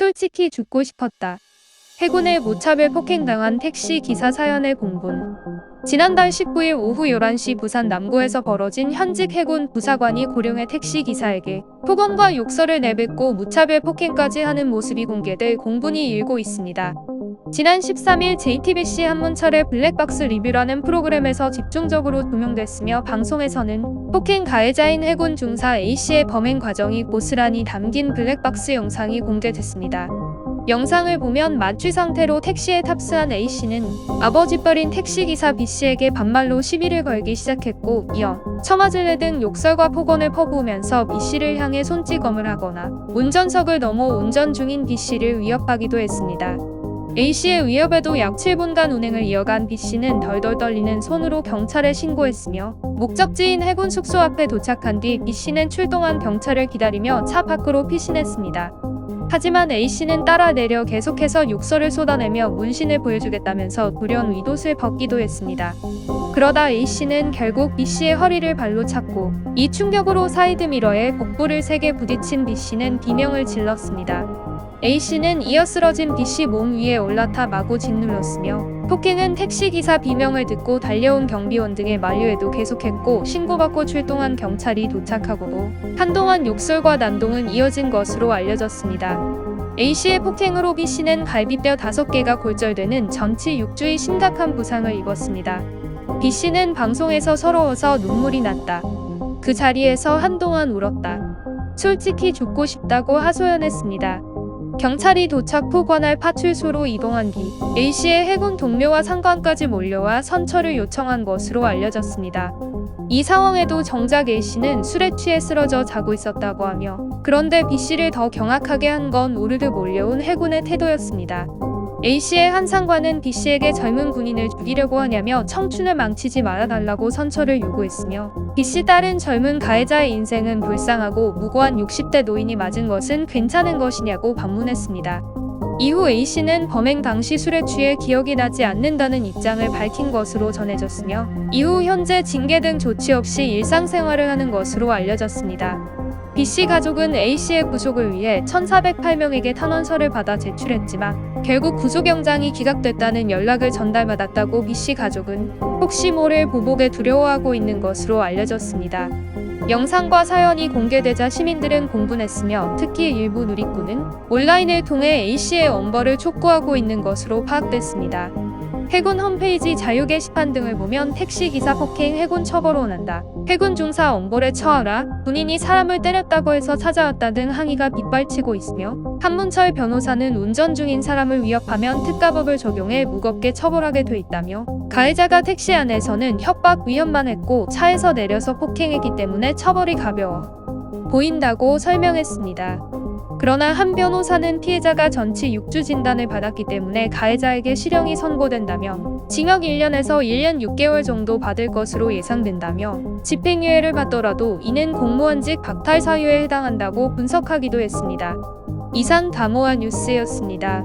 솔직히 죽고 싶었다. 해군에 무차별 폭행당한 택시 기사 사연의 공분. 지난달 19일 오후 11시 부산 남구에서 벌어진 현직 해군 부사관이 고령의 택시 기사에게 폭언과 욕설을 내뱉고 무차별 폭행까지 하는 모습이 공개돼 공분이 일고 있습니다. 지난 13일 JTBC 한문철의 블랙박스 리뷰라는 프로그램에서 집중적으로 조명됐으며 방송에서는 폭행 가해자인 해군 중사 A씨의 범행 과정이 고스란히 담긴 블랙박스 영상이 공개됐습니다. 영상을 보면 마취 상태로 택시에 탑승한 A씨는 아버지 뻘인 택시기사 B씨에게 반말로 시비를 걸기 시작했고 이어 처맞을래 등 욕설과 폭언을 퍼부으면서 B씨를 향해 손찌검을 하거나 운전석을 넘어 운전 중인 B씨를 위협하기도 했습니다. A씨의 위협에도 약 7분간 운행을 이어간 B씨는 덜덜 떨리는 손으로 경찰에 신고했으며 목적지인 해군 숙소 앞에 도착한 뒤 B씨는 출동한 경찰을 기다리며 차 밖으로 피신했습니다. 하지만 A씨는 따라 내려 계속해서 욕설을 쏟아내며 문신을 보여주겠다면서 돌연 윗옷을 벗기도 했습니다. 그러다 A씨는 결국 B씨의 허리를 발로 찼고 이 충격으로 사이드미러에 복부를 세게 부딪힌 B씨는 비명을 질렀습니다. A씨는 이어 쓰러진 B씨 몸 위에 올라타 마구 짓눌렀으며 폭행은 택시기사 비명을 듣고 달려온 경비원 등의 만류에도 계속했고 신고받고 출동한 경찰이 도착하고도 한동안 욕설과 난동은 이어진 것으로 알려졌습니다. A씨의 폭행으로 B씨는 갈비뼈 5개가 골절되는 전치 6주의 심각한 부상을 입었습니다. B씨는 방송에서 서러워서 눈물이 났다. 그 자리에서 한동안 울었다. 솔직히 죽고 싶다고 하소연했습니다. 경찰이 도착 후 관할 파출소로 이동한 뒤 A씨의 해군 동료와 상관까지 몰려와 선처를 요청한 것으로 알려졌습니다. 이 상황에도 정작 A씨는 술에 취해 쓰러져 자고 있었다고 하며 그런데 B씨를 더 경악하게 한건 우르르 몰려온 해군의 태도였습니다. A씨의 한 상관은 B씨에게 젊은 군인을 죽이려고 하냐며 청춘을 망치지 말아달라고 선처를 요구했으며 B씨 딸은 젊은 가해자의 인생은 불쌍하고 무고한 60대 노인이 맞은 것은 괜찮은 것이냐고 반문했습니다. 이후 A씨는 범행 당시 술에 취해 기억이 나지 않는다는 입장을 밝힌 것으로 전해졌으며 이후 현재 징계 등 조치 없이 일상생활을 하는 것으로 알려졌습니다. B씨 가족은 A씨의 구속을 위해 1,408명에게 탄원서를 받아 제출했지만 결국 구속영장이 기각됐다는 연락을 전달받았다고 B씨 가족은 혹시 모를 보복에 두려워하고 있는 것으로 알려졌습니다. 영상과 사연이 공개되자 시민들은 공분했으며 특히 일부 누리꾼은 온라인을 통해 A씨의 엄벌을 촉구하고 있는 것으로 파악됐습니다. 해군 홈페이지 자유 게시판 등을 보면 택시기사 폭행 해군 처벌 원한다. 해군 중사 엄벌에 처하라. 군인이 사람을 때렸다고 해서 찾아왔다 등 항의가 빗발치고 있으며 한문철 변호사는 운전 중인 사람을 위협하면 특가법을 적용해 무겁게 처벌하게 돼 있다며 가해자가 택시 안에서는 협박 위협만 했고 차에서 내려서 폭행했기 때문에 처벌이 가벼워 보인다고 설명했습니다. 그러나 한 변호사는 피해자가 전치 6주 진단을 받았기 때문에 가해자에게 실형이 선고된다면 징역 1년에서 1년 6개월 정도 받을 것으로 예상된다며 집행유예를 받더라도 이는 공무원직 박탈 사유에 해당한다고 분석하기도 했습니다. 이상 다모아 뉴스였습니다.